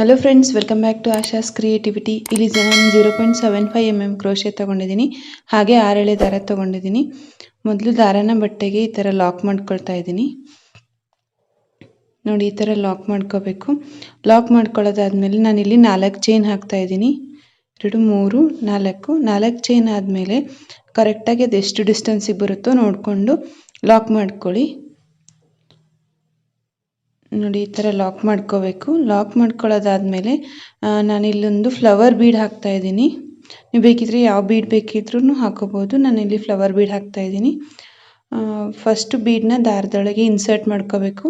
Hello friends welcome back to Asha's creativity ಇಲ್ಲಿ ನಾನು zero point seven five M M crochet ತೊಗೊಂಡಿದ್ದೀನಿ. ಹಾಗೆ ಆರೆಳೆ ದಾರ ತೊಗೊಂಡಿದ್ದೀನಿ. ಮೊದಲು ದಾರನ ಬಟ್ಟೆಗೆ ಈ ಥರ ಲಾಕ್ ಮಾಡ್ಕೊಳ್ತಾ ಇದ್ದೀನಿ. ನೋಡಿ, ಈ ಥರ ಲಾಕ್ ಮಾಡ್ಕೋಬೇಕು. ಲಾಕ್ ಮಾಡ್ಕೊಳ್ಳೋದಾದ್ಮೇಲೆ ನಾನಿಲ್ಲಿ ನಾಲ್ಕು ಚೈನ್ ಹಾಕ್ತಾ ಇದ್ದೀನಿ. ಎರಡು, ಮೂರು, ನಾಲ್ಕು. ನಾಲ್ಕು ಚೈನ್ ಆದಮೇಲೆ ಕರೆಕ್ಟಾಗಿ ಎಷ್ಟು ಡಿಸ್ಟೆನ್ಸಿಗೆ ಬರುತ್ತೋ ನೋಡಿಕೊಂಡು ಲಾಕ್ ಮಾಡ್ಕೊಳ್ಳಿ. ನೋಡಿ, ಈ ಥರ ಲಾಕ್ ಮಾಡ್ಕೋಬೇಕು. ಲಾಕ್ ಮಾಡ್ಕೊಳ್ಳೋದಾದ್ಮೇಲೆ ನಾನು ಇಲ್ಲೊಂದು ಫ್ಲವರ್ ಬೀಡ್ ಹಾಕ್ತಾ ಇದ್ದೀನಿ. ನೀವು ಬೇಕಿದ್ರೆ ಯಾವ ಬೀಡ್ ಬೇಕಿದ್ರೂ ಹಾಕೋಬೋದು. ನಾನು ಇಲ್ಲಿ ಫ್ಲವರ್ ಬೀಡ್ ಹಾಕ್ತಾ ಇದ್ದೀನಿ. ಫಸ್ಟ್ ಬೀಡನ್ನ ದಾರದೊಳಗೆ ಇನ್ಸರ್ಟ್ ಮಾಡ್ಕೋಬೇಕು.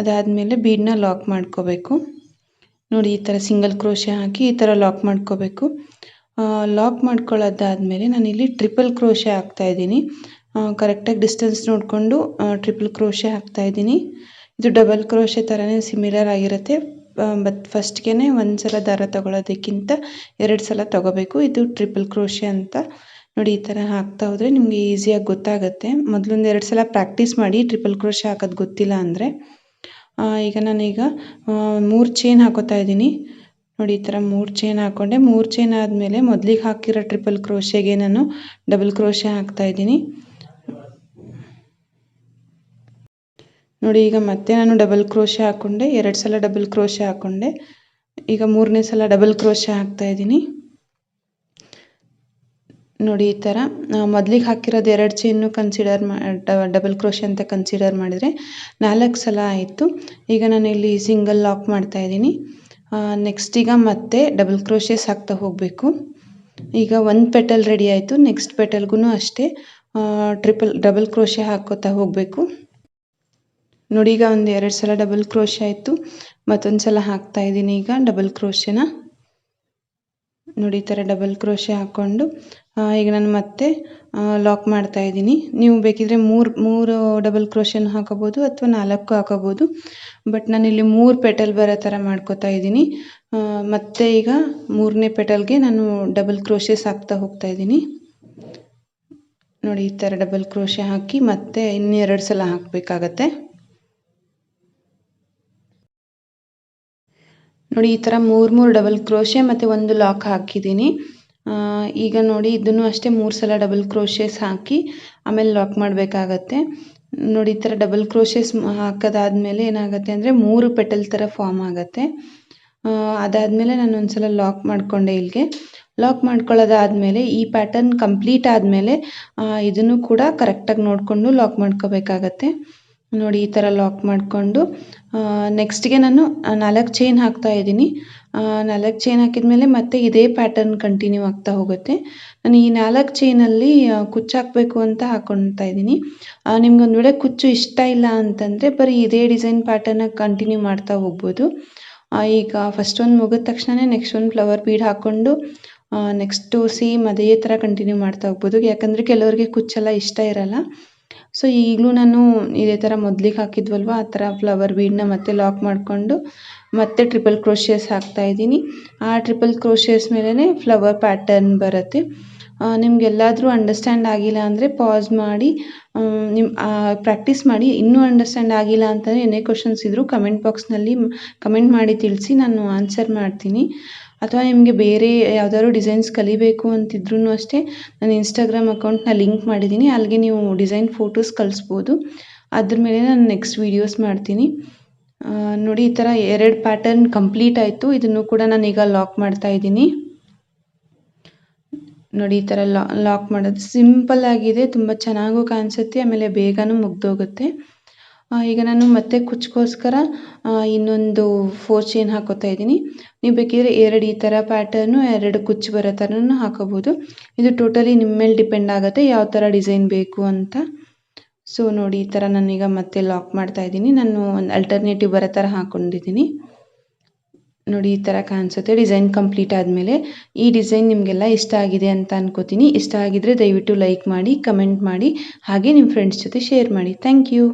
ಅದಾದಮೇಲೆ ಬೀಡನ್ನ ಲಾಕ್ ಮಾಡ್ಕೋಬೇಕು. ನೋಡಿ, ಈ ಥರ ಸಿಂಗಲ್ ಕ್ರೋಶೆ ಹಾಕಿ ಈ ಥರ ಲಾಕ್ ಮಾಡ್ಕೋಬೇಕು. ಲಾಕ್ ಮಾಡ್ಕೊಳ್ಳೋದಾದಮೇಲೆ ನಾನಿಲ್ಲಿ ಟ್ರಿಪಲ್ ಕ್ರೋಶೆ ಹಾಕ್ತಾ ಇದ್ದೀನಿ. ಕರೆಕ್ಟಾಗಿ ಡಿಸ್ಟೆನ್ಸ್ ನೋಡಿಕೊಂಡು ಟ್ರಿಪಲ್ ಕ್ರೋಶೆ ಹಾಕ್ತಾ ಇದ್ದೀನಿ. ಇದು ಡಬಲ್ ಕ್ರೋಶೆ ಥರನೇ ಸಿಮಿಲರ್ ಆಗಿರುತ್ತೆ. ಬಟ್ ಫಸ್ಟ್ಗೆ ಒಂದು ಸಲ ದಾರ ತಗೊಳ್ಳೋದಕ್ಕಿಂತ ಎರಡು ಸಲ ತಗೋಬೇಕು. ಇದು ಟ್ರಿಪಲ್ ಕ್ರೋಶೆ ಅಂತ. ನೋಡಿ, ಈ ಥರ ಹಾಕ್ತಾ ಹೋದರೆ ನಿಮಗೆ ಈಸಿಯಾಗಿ ಗೊತ್ತಾಗುತ್ತೆ. ಮೊದಲೊಂದು ಎರಡು ಸಲ ಪ್ರಾಕ್ಟೀಸ್ ಮಾಡಿ ಟ್ರಿಪಲ್ ಕ್ರೋಶೆ ಹಾಕೋದು ಗೊತ್ತಿಲ್ಲ ಅಂದರೆ. ಈಗ ನಾನೀಗ ಮೂರು ಚೈನ್ ಹಾಕೋತಾ ಇದ್ದೀನಿ. ನೋಡಿ, ಈ ಥರ ಮೂರು ಚೈನ್ ಹಾಕ್ಕೊಂಡೆ ಮೂರು ಚೈನ್ ಆದಮೇಲೆ ಮೊದಲಿಗೆ ಹಾಕಿರೋ ಟ್ರಿಪಲ್ ಕ್ರೋಶೆಗೆ ನಾನು ಡಬಲ್ ಕ್ರೋಶೆ ಹಾಕ್ತಾ ಇದ್ದೀನಿ. ನೋಡಿ, ಈಗ ಮತ್ತೆ ನಾನು ಡಬಲ್ ಕ್ರೋಶ ಹಾಕ್ಕೊಂಡೆ ಎರಡು ಸಲ ಡಬಲ್ ಕ್ರೋಶ ಹಾಕೊಂಡೆ. ಈಗ ಮೂರನೇ ಸಲ ಡಬಲ್ ಕ್ರೋಶ ಹಾಕ್ತಾ ಇದ್ದೀನಿ. ನೋಡಿ, ಈ ಥರ. ಮೊದಲಿಗೆ ಹಾಕಿರೋದು ಎರಡು ಚೈನು ಕನ್ಸಿಡರ್ ಮಾ ಡಬಲ್ ಕ್ರೋಷ ಅಂತ ಕನ್ಸಿಡರ್ ಮಾಡಿದರೆ ನಾಲ್ಕು ಸಲ ಆಯಿತು. ಈಗ ನಾನು ಇಲ್ಲಿ ಸಿಂಗಲ್ ಲಾಕ್ ಮಾಡ್ತಾ ಇದ್ದೀನಿ. ನೆಕ್ಸ್ಟ್ ಈಗ ಮತ್ತೆ ಡಬಲ್ ಕ್ರೋಷಸ್ ಹಾಕ್ತಾ ಹೋಗಬೇಕು. ಈಗ ಒಂದು ಪೆಟಲ್ ರೆಡಿ ಆಯಿತು. ನೆಕ್ಸ್ಟ್ ಪೆಟಲ್ಗೂ ಅಷ್ಟೇ ಟ್ರಿಪಲ್ ಡಬಲ್ ಕ್ರೋಶೆ ಹಾಕೋತಾ ಹೋಗಬೇಕು. ನೋಡಿ, ಈಗ ಒಂದು ಎರಡು ಸಲ ಡಬಲ್ ಕ್ರೋಶೆ ಆಯಿತು. ಮತ್ತೊಂದು ಸಲ ಹಾಕ್ತಾ ಇದ್ದೀನಿ ಈಗ ಡಬಲ್ ಕ್ರೋಶನ ನೋಡಿ, ಈ ಥರ ಡಬಲ್ ಕ್ರೋಶೆ ಹಾಕ್ಕೊಂಡು ಈಗ ನಾನು ಮತ್ತೆ ಲಾಕ್ ಮಾಡ್ತಾ ಇದ್ದೀನಿ. ನೀವು ಬೇಕಿದ್ರೆ ಮೂರು ಮೂರು ಡಬಲ್ ಕ್ರೋಶೆನ ಹಾಕೋಬೋದು ಅಥವಾ ನಾಲ್ಕು ಹಾಕೋಬೋದು ಬಟ್ ನಾನು ಇಲ್ಲಿ ಮೂರು ಪೆಟಲ್ ಬರೋ ಥರ ಮಾಡ್ಕೋತಾ ಇದ್ದೀನಿ. ಮತ್ತೆ ಈಗ ಮೂರನೇ ಪೆಟಲ್ಗೆ ನಾನು ಡಬಲ್ ಕ್ರೋಶೆಸ್ ಹಾಕ್ತಾ ಹೋಗ್ತಾ ಇದ್ದೀನಿ. ನೋಡಿ, ಈ ಥರ ಡಬಲ್ ಕ್ರೋಶೆ ಹಾಕಿ ಮತ್ತೆ ಇನ್ನೆರಡು ಸಲ ಹಾಕಬೇಕಾಗತ್ತೆ. ನೋಡಿ, ಈ ತರ ಮೂರು ಮೂರು ಡಬಲ್ ಕ್ರೋಶೆ ಮತ್ತೆ ಒಂದು ಲಾಕ್ ಹಾಕಿದ್ದೀನಿ. ಈಗ ನೋಡಿ, ಇದನ್ನು ಅಷ್ಟೇ ಮೂರು ಸಲ ಡಬಲ್ ಕ್ರೋಶೆಸ್ ಹಾಕಿ ಆಮೇಲೆ ಲಾಕ್ ಮಾಡಬೇಕಾಗತ್ತೆ. ನೋಡಿ, ಈ ಥರ ಡಬಲ್ ಕ್ರೋಶೆಸ್ ಹಾಕೋದಾದ್ಮೇಲೆ ಏನಾಗುತ್ತೆ ಅಂದರೆ ಮೂರು ಪೆಟಲ್ ಥರ ಫಾರ್ಮ್ ಆಗುತ್ತೆ. ಅದಾದ್ಮೇಲೆ ನಾನು ಒಂದ್ಸಲ ಲಾಕ್ ಮಾಡಿಕೊಂಡೆ ಇಲ್ಲಿಗೆ ಲಾಕ್ ಮಾಡ್ಕೊಳ್ಳೋದಾದ್ಮೇಲೆ ಈ ಪ್ಯಾಟರ್ನ್ ಕಂಪ್ಲೀಟ್ ಆದಮೇಲೆ ಇದನ್ನು ಕೂಡ ಕರೆಕ್ಟಾಗಿ ನೋಡಿಕೊಂಡು ಲಾಕ್ ಮಾಡ್ಕೋಬೇಕಾಗತ್ತೆ. ನೋಡಿ ಈ ಥರ ಲಾಕ್ ಮಾಡಿಕೊಂಡು ನೆಕ್ಸ್ಟ್ಗೆ ನಾನು ನಾಲ್ಕು ಚೈನ್ ಹಾಕ್ತಾ ಇದ್ದೀನಿ. ನಾಲ್ಕು ಚೈನ್ ಹಾಕಿದ ಮೇಲೆ ಮತ್ತೆ ಇದೇ ಪ್ಯಾಟರ್ನ್ ಕಂಟಿನ್ಯೂ ಆಗ್ತಾ ಹೋಗುತ್ತೆ. ನಾನು ಈ ನಾಲ್ಕು ಚೈನಲ್ಲಿ ಕುಚ್ಚು ಹಾಕಬೇಕು ಅಂತ ಹಾಕ್ಕೊಳ್ತಾ ಇದ್ದೀನಿ. ನಿಮ್ಗೊಂದು ವೇಳೆ ಕುಚ್ಚು ಇಷ್ಟ ಇಲ್ಲ ಅಂತಂದರೆ ಬರೀ ಇದೇ ಡಿಸೈನ್ ಪ್ಯಾಟರ್ನ ಕಂಟಿನ್ಯೂ ಮಾಡ್ತಾ ಹೋಗ್ಬೋದು. ಈಗ ಫಸ್ಟ್ ಒಂದು ಮುಗಿದ ತಕ್ಷಣವೇ ನೆಕ್ಸ್ಟ್ ಒಂದು ಫ್ಲವರ್ ಬೀಡ್ ಹಾಕ್ಕೊಂಡು ನೆಕ್ಸ್ಟು ಸೇಮ್ ಅದೇ ಥರ ಕಂಟಿನ್ಯೂ ಮಾಡ್ತಾ ಹೋಗ್ಬೋದು. ಯಾಕಂದರೆ ಕೆಲವರಿಗೆ ಕುಚ್ಚೆಲ್ಲ ಇಷ್ಟ ಇರಲ್ಲ. ಸೊ ಈಗಲೂ ನಾನು ಇದೇ ಥರ ಮೊದಲಿಗೆ ಹಾಕಿದ್ವಲ್ವ? ಆ ಥರ ಫ್ಲವರ್ ಬೀಡನ್ನ ಮತ್ತೆ ಲಾಕ್ ಮಾಡಿಕೊಂಡು ಮತ್ತೆ ಟ್ರಿಪಲ್ ಕ್ರೋಶಿಯಸ್ ಹಾಕ್ತಾ ಇದ್ದೀನಿ. ಆ ಟ್ರಿಪಲ್ ಕ್ರೋಶಿಯಸ್ ಮೇಲೇ ಫ್ಲವರ್ ಪ್ಯಾಟರ್ನ್ ಬರುತ್ತೆ. ನಿಮ್ಗೆಲ್ಲಾದರೂ ಅಂಡರ್ಸ್ಟ್ಯಾಂಡ್ ಆಗಿಲ್ಲ ಅಂದರೆ ಪಾಸ್ ಮಾಡಿ ನಿಮ್ಮ ಪ್ರಾಕ್ಟೀಸ್ ಮಾಡಿ. ಇನ್ನೂ ಅಂಡರ್ಸ್ಟ್ಯಾಂಡ್ ಆಗಿಲ್ಲ ಅಂತಂದರೆ ಏನೇ ಕ್ವಶನ್ಸ್ ಇದ್ದರೂ ಕಮೆಂಟ್ ಬಾಕ್ಸ್ನಲ್ಲಿ ಕಮೆಂಟ್ ಮಾಡಿ ತಿಳಿಸಿ ನಾನು ಆನ್ಸರ್ ಮಾಡ್ತೀನಿ. ಅಥವಾ ನಿಮಗೆ ಬೇರೆ ಯಾವ್ದಾದ್ರು ಡಿಸೈನ್ಸ್ ಕಲಿಬೇಕು ಅಂತಿದ್ರೂ ಅಷ್ಟೇ, ನಾನು ಇನ್ಸ್ಟಾಗ್ರಾಮ್ ಅಕೌಂಟ್ನ ಲಿಂಕ್ ಮಾಡಿದ್ದೀನಿ, ಅಲ್ಲಿಗೆ ನೀವು ಡಿಸೈನ್ ಫೋಟೋಸ್ ಕಳಿಸ್ಬೋದು. ಅದ್ರ ಮೇಲೆ ನಾನು ನೆಕ್ಸ್ಟ್ ವೀಡಿಯೋಸ್ ಮಾಡ್ತೀನಿ. ನೋಡಿ, ಈ ಥರ ಎರಡು ಪ್ಯಾಟರ್ನ್ ಕಂಪ್ಲೀಟ್ ಆಯಿತು. ಇದನ್ನು ಕೂಡ ನಾನೀಗ ಲಾಕ್ ಮಾಡ್ತಾ ಇದ್ದೀನಿ. ನೋಡಿ, ಈ ಥರ ಲಾಕ್ ಮಾಡೋದು. ಸಿಂಪಲ್ ಆಗಿದೆ, ತುಂಬ ಚೆನ್ನಾಗೂ ಕಾಣಿಸುತ್ತೆ, ಆಮೇಲೆ ಬೇಗನೂ ಮುಗ್ದೋಗುತ್ತೆ. ಈಗ ನಾನು ಮತ್ತೆ ಕುಚ್ಚಿಗೋಸ್ಕರ ಇನ್ನೊಂದು ಫೋರ್ ಚೈನ್ ಹಾಕೋತಾ ಇದ್ದೀನಿ. ನೀವು ಬೇಕಿದ್ದರೆ ಎರಡು ಈ ಥರ ಪ್ಯಾಟರ್ನು ಎರಡು ಕುಚ್ಚು ಬರೋ ಥರನೂ ಹಾಕೋಬೋದು. ಇದು ಟೋಟಲಿ ನಿಮ್ಮ ಮೇಲೆ ಡಿಪೆಂಡ್ ಆಗುತ್ತೆ ಯಾವ ಥರ ಡಿಸೈನ್ ಬೇಕು ಅಂತ. ಸೊ ನೋಡಿ, ಈ ಥರ ನಾನೀಗ ಮತ್ತೆ ಲಾಕ್ ಮಾಡ್ತಾ ಇದ್ದೀನಿ. ನಾನು ಒಂದು ಅಲ್ಟರ್ನೇಟಿವ್ ಬರೋ ಥರ ಹಾಕೊಂಡಿದ್ದೀನಿ. ನೋಡಿ, ಈ ಥರ ಕಾಣಿಸುತ್ತೆ. ಡಿಸೈನ್ ಕಂಪ್ಲೀಟ್ ಆದಮೇಲೆ ಈ ಡಿಸೈನ್ ನಿಮಗೆಲ್ಲ ಇಷ್ಟ ಆಗಿದೆ ಅಂತ ಅನ್ಕೋತೀನಿ. ಇಷ್ಟ ಆಗಿದ್ರೆ ದಯವಿಟ್ಟು ಲೈಕ್ ಮಾಡಿ ಕಮೆಂಟ್ ಮಾಡಿ, ಹಾಗೆ ನಿಮ್ಮ ಫ್ರೆಂಡ್ಸ್ ಜೊತೆ ಶೇರ್ ಮಾಡಿ. Thank you